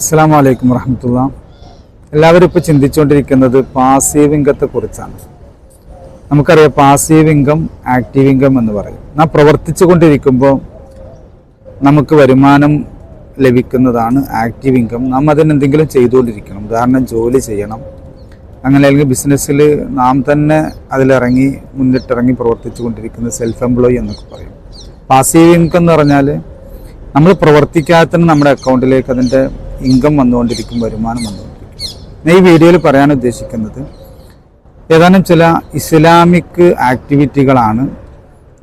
അസ്സാം വലൈക്കും വറഹമത്തുള്ള. എല്ലാവരും ഇപ്പോൾ ചിന്തിച്ചുകൊണ്ടിരിക്കുന്നത് പാസീവ് ഇൻകത്തെ കുറിച്ചാണ്. നമുക്കറിയാം പാസീവ് ഇൻകം ആക്റ്റീവ് ഇൻകം എന്ന് പറയും. നാം പ്രവർത്തിച്ചു കൊണ്ടിരിക്കുമ്പോൾ നമുക്ക് വരുമാനം ലഭിക്കുന്നതാണ് ആക്റ്റീവ് ഇൻകം നാം അതിനെന്തെങ്കിലും ചെയ്തുകൊണ്ടിരിക്കണം. ഉദാഹരണം ജോലി ചെയ്യണം. അങ്ങനെ അല്ലെങ്കിൽ ബിസിനസ്സിൽ നാം തന്നെ അതിലിറങ്ങി മുന്നിട്ടിറങ്ങി പ്രവർത്തിച്ചു കൊണ്ടിരിക്കുന്ന സെൽഫ് എംപ്ലോയി എന്നൊക്കെ പറയും. പാസീവ് ഇൻകം എന്ന് പറഞ്ഞാൽ നമ്മൾ പ്രവർത്തിക്കാതെ തന്നെ നമ്മുടെ അക്കൗണ്ടിലേക്ക് അതിന്റെ ഇൻകം വന്നുകൊണ്ടിരിക്കും വരുമാനം വന്നുകൊണ്ടിരിക്കും. ഈ വീഡിയോയിൽ പറയാൻ ഉദ്ദേശിക്കുന്നത് ഏതാനും ചില ഇസ്ലാമിക് ആക്ടിവിറ്റികളാണ്.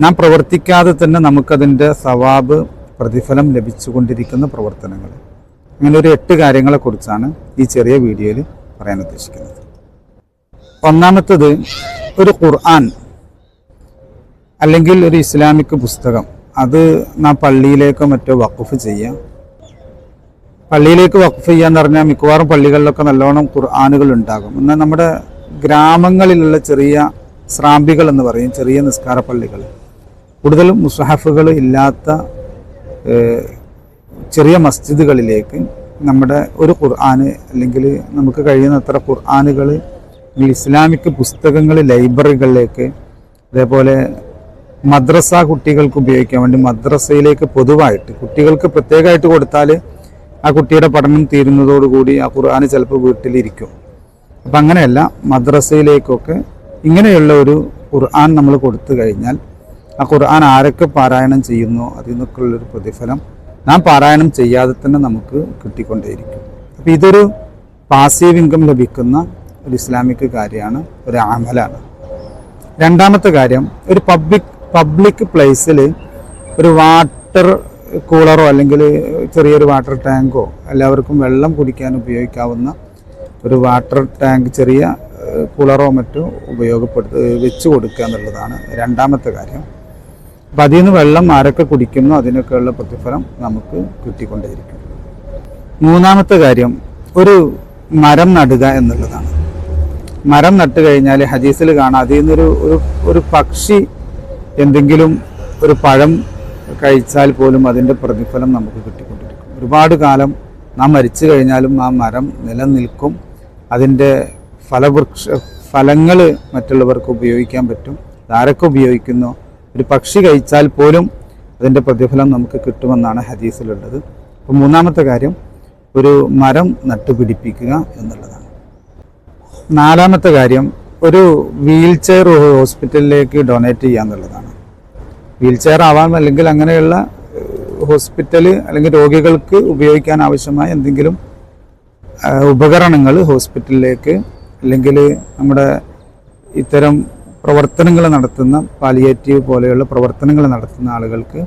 നാം പ്രവർത്തിക്കാതെ തന്നെ നമുക്കതിന്റെ സവാബ് പ്രതിഫലം ലഭിച്ചുകൊണ്ടിരിക്കുന്ന പ്രവർത്തനങ്ങൾ. അങ്ങനെ ഒരു എട്ട് കാര്യങ്ങളെക്കുറിച്ചാണ് ഈ ചെറിയ വീഡിയോയിൽ പറയാൻ ഉദ്ദേശിക്കുന്നത്. ഒന്നാമത്തത് ഒരു ഖുർആൻ അല്ലെങ്കിൽ ഒരു ഇസ്ലാമിക് പുസ്തകം. അത് നാം പള്ളിയിലേക്കോ മറ്റോ വഖഫ് ചെയ്യാം പള്ളിയിലേക്ക് വഖഫ് ചെയ്യാന്ന് പറഞ്ഞാൽ മിക്കവാറും പള്ളികളിലൊക്കെ നല്ലോണം ഖുർആാനുകൾ ഉണ്ടാകും. എന്നാൽ നമ്മുടെ ഗ്രാമങ്ങളിലുള്ള ചെറിയ സ്രാമ്പികൾ എന്ന് പറയും ചെറിയ നിസ്കാര പള്ളികൾ. കൂടുതലും മുസ്ഹഫുകൾ ഇല്ലാത്ത ചെറിയ മസ്ജിദുകളിലേക്ക് നമ്മുടെ ഒരു ഖുർആാന് അല്ലെങ്കിൽ നമുക്ക് കഴിയുന്നത്ര ഖുർആാനുകൾ ഇസ്ലാമിക് പുസ്തകങ്ങൾ ലൈബ്രറികളിലേക്ക് അതേപോലെ മദ്രസ കുട്ടികൾക്ക് ഉപയോഗിക്കാൻ വേണ്ടി മദ്രസയിലേക്ക് പൊതുവായിട്ട് കുട്ടികൾക്ക് പ്രത്യേകമായിട്ട് കൊടുത്താൽ ആ കുട്ടിയുടെ പഠനം തീരുന്നതോടുകൂടി ആ ഖുർആന് ചിലപ്പോൾ വീട്ടിലിരിക്കും. അപ്പം അങ്ങനെയല്ല മദ്രസയിലേക്കൊക്കെ ഇങ്ങനെയുള്ള ഒരു ഖുർആൻ നമ്മൾ കൊടുത്തു കഴിഞ്ഞാൽ ആ ഖുർആൻ ആരൊക്കെ പാരായണം ചെയ്യുന്നു അതിൽ നിന്നൊക്കെയുള്ളൊരു പ്രതിഫലം നാം പാരായണം ചെയ്യാതെ തന്നെ നമുക്ക് കിട്ടിക്കൊണ്ടേയിരിക്കും. അപ്പം ഇതൊരു പാസീവ് ഇൻകം ലഭിക്കുന്ന ഒരു ഇസ്ലാമിക് കാര്യമാണ് ഒരു അമലാണ്. രണ്ടാമത്തെ കാര്യം ഒരു പബ്ലിക് പബ്ലിക് പ്ലേസിൽ ഒരു വാട്ടർ കൂളറോ അല്ലെങ്കിൽ ചെറിയൊരു വാട്ടർ ടാങ്കോ എല്ലാവർക്കും വെള്ളം കുടിക്കാൻ ഉപയോഗിക്കാവുന്ന ഒരു വാട്ടർ ടാങ്ക് ചെറിയ കൂളറോ മറ്റോ ഉപയോഗപ്പെടുത്ത വെച്ച് കൊടുക്കുക എന്നുള്ളതാണ് രണ്ടാമത്തെ കാര്യം. അപ്പം അതിൽ നിന്ന് വെള്ളം ആരൊക്കെ കുടിക്കുന്നു അതിനൊക്കെയുള്ള പ്രതിഫലം നമുക്ക് കിട്ടിക്കൊണ്ടേയിരിക്കും. മൂന്നാമത്തെ കാര്യം ഒരു മരം നടുക എന്നുള്ളതാണ്. മരം നട്ട് കഴിഞ്ഞാൽ ഹദീസിൽ കാണാം അതിൽ നിന്നൊരു ഒരു ഒരു പക്ഷി എന്തെങ്കിലും ഒരു പഴം കഴിച്ചാൽ പോലും അതിന്റെ പ്രതിഫലം നമുക്ക് കിട്ടിക്കൊണ്ടിരിക്കും. ഒരുപാട് കാലം നാം മരിച്ചു കഴിഞ്ഞാലും ആ മരം നിലനിൽക്കും. അതിന്റെ ഫലവൃക്ഷ ഫലങ്ങൾ മറ്റുള്ളവർക്ക് ഉപയോഗിക്കാൻ പറ്റും. ആരൊക്കെ ഉപയോഗിക്കുന്നു? ഒരു പക്ഷി കഴിച്ചാൽ പോലും അതിന്റെ പ്രതിഫലം നമുക്ക് കിട്ടുമെന്നാണ് ഹദീസിലുള്ളത്. അപ്പോൾ മൂന്നാമത്തെ കാര്യം ഒരു മരം നട്ടുപിടിപ്പിക്കുക എന്നുള്ളതാണ്. നാലാമത്തെ കാര്യം ഒരു വീൽ ചെയർ ഹോസ്പിറ്റലിലേക്ക് ഡൊണേറ്റ് ചെയ്യുക എന്നുള്ളതാണ്. വീൽ ചെയർ ആവാം അല്ലെങ്കിൽ അങ്ങനെയുള്ള ഹോസ്പിറ്റൽ അല്ലെങ്കിൽ രോഗികൾക്ക് ഉപയോഗിക്കാൻ ആവശ്യമായ എന്തെങ്കിലും ഉപകരണങ്ങൾ ഹോസ്പിറ്റലിലേക്ക് അല്ലെങ്കിൽ നമ്മുടെ ഇത്തരം പ്രവർത്തനങ്ങൾ നടത്തുന്ന പാലിയേറ്റീവ് പോലെയുള്ള പ്രവർത്തനങ്ങൾ നടത്തുന്ന ആളുകൾക്ക്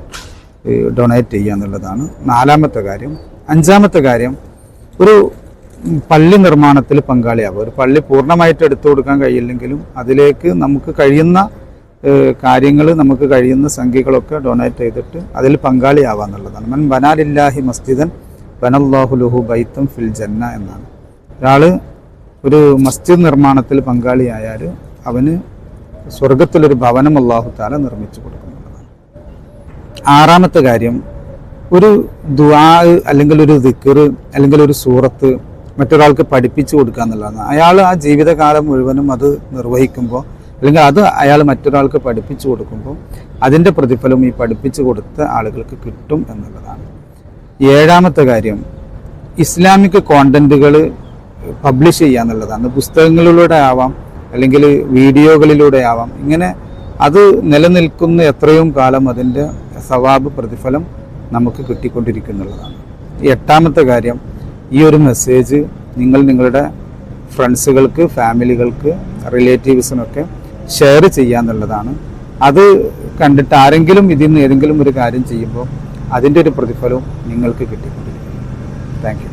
ഡൊണേറ്റ് ചെയ്യുക എന്നുള്ളതാണ് നാലാമത്തെ കാര്യം. അഞ്ചാമത്തെ കാര്യം ഒരു പള്ളി നിർമ്മാണത്തിൽ പങ്കാളിയാവുക. ഒരു പള്ളി പൂർണമായിട്ട് എടുത്തു കൊടുക്കാൻ കഴിയില്ലെങ്കിലും അതിലേക്ക് നമുക്ക് കഴിയുന്ന കാര്യങ്ങൾ നമുക്ക് കഴിയുന്ന സംഖ്യകളൊക്കെ ഡൊണേറ്റ് ചെയ്തിട്ട് അതിൽ പങ്കാളിയാവുക എന്നുള്ളതാണ്. മൻ ബനാലില്ലാഹി മസ്ജിദൻ വനല്ലാഹു ലുഹു ബൈത്തം ഫിൽ ജന്ന എന്നാണ്. ഒരാൾ ഒരു മസ്ജിദ് നിർമ്മാണത്തിൽ പങ്കാളിയായാൽ അവന് സ്വർഗത്തിലൊരു ഭവനം അള്ളാഹു താല നിർമ്മിച്ചു കൊടുക്കുന്നുള്ളതാണ് ആറാമത്തെ കാര്യം ഒരു ദുആ അല്ലെങ്കിൽ ഒരു ദിക്കർ അല്ലെങ്കിൽ ഒരു സൂറത്ത് മറ്റൊരാൾക്ക് പഠിപ്പിച്ചു കൊടുക്കുക എന്നുള്ളതാണ്. അയാൾ ആ ജീവിതകാലം മുഴുവനും അത് നിർവഹിക്കുമ്പോൾ അല്ലെങ്കിൽ അത് അയാൾ മറ്റൊരാൾക്ക് പഠിപ്പിച്ചു കൊടുക്കുമ്പോൾ അതിന്റെ പ്രതിഫലം ഈ പഠിപ്പിച്ചു കൊടുത്ത ആളുകൾക്ക് കിട്ടും എന്നുള്ളതാണ്. ഏഴാമത്തെ കാര്യം ഇസ്ലാമിക് കോണ്ടന്റുകൾ പബ്ലിഷ് ചെയ്യുക എന്നുള്ളതാണ്. പുസ്തകങ്ങളിലൂടെ ആവാം അല്ലെങ്കിൽ വീഡിയോകളിലൂടെ ആവാം. ഇങ്ങനെ അത് നിലനിൽക്കുന്ന എത്രയും കാലം അതിന്റെ സവാബ് പ്രതിഫലം നമുക്ക് കിട്ടിക്കൊണ്ടിരിക്കുന്നുള്ളതാണ്. എട്ടാമത്തെ കാര്യം ഈ ഒരു മെസ്സേജ് നിങ്ങൾ നിങ്ങളുടെ ഫ്രണ്ട്സുകൾക്ക് ഫാമിലികൾക്ക് റിലേറ്റീവ്സിനൊക്കെ ഷെയർ ചെയ്യുക എന്നുള്ളതാണ് അത് കണ്ടിട്ട് ആരെങ്കിലും ഇതിൽ നിന്ന് ഏതെങ്കിലും ഒരു കാര്യം ചെയ്യുമ്പോൾ അതിന്റെ ഒരു പ്രതിഫലവും നിങ്ങൾക്ക് കിട്ടിക്കൊണ്ടിരിക്കും. Thank you